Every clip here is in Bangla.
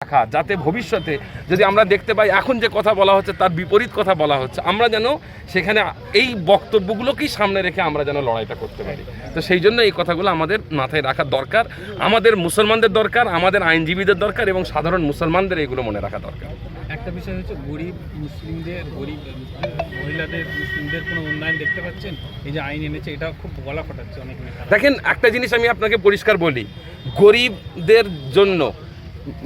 রাখা যাতে ভবিষ্যতে যদি আমরা দেখতে পাই এখন যে কথা বলা হচ্ছে তার বিপরীত কথা বলা হচ্ছে আমরা যেন সেখানে এই বক্তব্যগুলোকেই সামনে রেখে আমরা যেন লড়াইটা করতে পারি। তো সেই জন্য এই কথাগুলো আমাদের মাথায় রাখা দরকার আমাদের মুসলমানদের দরকার আমাদের আইনজীবীদের দরকার এবং সাধারণ মুসলমানদের এগুলো মনে রাখা দরকার। একটা বিষয় হচ্ছে গরিব মুসলিমদের গরিব মহিলাদের মুসলিমদের কোনো উন্নয়ন দেখতে পাচ্ছেন? এই যে আইন এনেছে এটা খুব গলা ফাটাচ্ছে অনেক দেখেন একটা জিনিস আমি আপনাকে পরিষ্কার বলি গরিবদের জন্য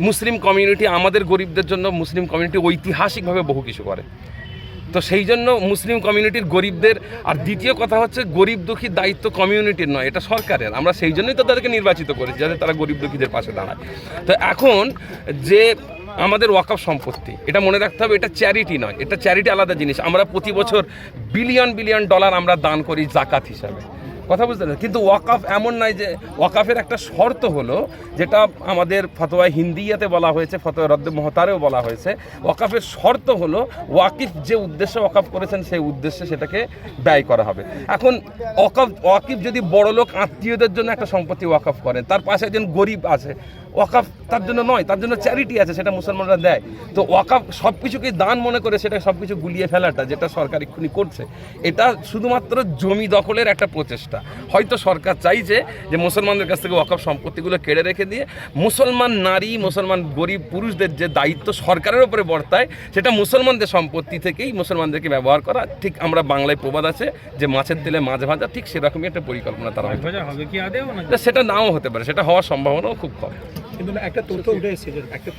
মুসলিম কমিউনিটি আমাদের গরিবদের জন্য মুসলিম কমিউনিটি ঐতিহাসিকভাবে বহু কিছু করে। তো সেই জন্য মুসলিম কমিউনিটির গরিবদের, আর দ্বিতীয় কথা হচ্ছে গরিব দুঃখীর দায়িত্ব কমিউনিটির নয়, এটা সরকারের। আমরা সেই জন্যই তো তাদেরকে নির্বাচিত করেছি, যাতে তারা গরিব দুঃখীদের পাশে দাঁড়ায়। তো এখন যে আমাদের ওয়াকফ সম্পত্তি, এটা মনে রাখতে হবে, এটা চ্যারিটি নয়, এটা চ্যারিটি আলাদা জিনিস। আমরা প্রতি বছর বিলিয়ন বিলিয়ন ডলার আমরা দান করি জাকাত হিসাবে। কথা বুঝতে পারছেন কিন্তু ওয়াকাফ এমন নয় যে, ওয়াকাফের একটা শর্ত হলো, যেটা আমাদের ফতোয়া হিন্দিয়াতে বলা হয়েছে, ফতোয়া রদ্দ মহতারেও বলা হয়েছে। ওয়াকাফের শর্ত হলো, ওয়াকিফ যে উদ্দেশ্যে ওয়াকাফ করেছেন, সেই উদ্দেশ্যে সেটাকে ব্যয় করা হবে। এখন, ওয়াকাফ, ওয়াকিফ যদি বড় লোক, আত্মীয়দের জন্য একটা সম্পত্তি ওয়াকাফ করেন, তার পাশে একজন গরিব আছে, ওয়াকাফ তার জন্য নয়, তার জন্য চ্যারিটি আছে, সেটা মুসলমানরা দেয়। তো ওয়াকাফ সব কিছুকে দান মনে করে সেটা সব কিছু গুলিয়ে ফেলাটা, যেটা সরকার এক্ষুনি করছে, এটা শুধুমাত্র জমি দখলের একটা প্রচেষ্টা। হয়তো সরকার চাইছে যে মুসলমানদের কাছ থেকে ওয়াকাফ সম্পত্তিগুলো কেড়ে রেখে দিয়ে মুসলমান নারী মুসলমান গরিব পুরুষদের যে দায়িত্ব সরকারের উপরে বর্তায় সেটা মুসলমানদের সম্পত্তি থেকেই মুসলমানদেরকে ব্যবহার করা। ঠিক আমরা বাংলায় প্রবাদ আছে যে মাছের তেলে মাছ ভাজা ঠিক সেরকমই একটা পরিকল্পনা তারা হয়তো ভাজা হবে কি আদেও না তা সেটা নাও হতে পারে সেটা হওয়ার সম্ভাবনাও খুব কম। কিন্তু একটা তথ্য উঠে এসেছে একটা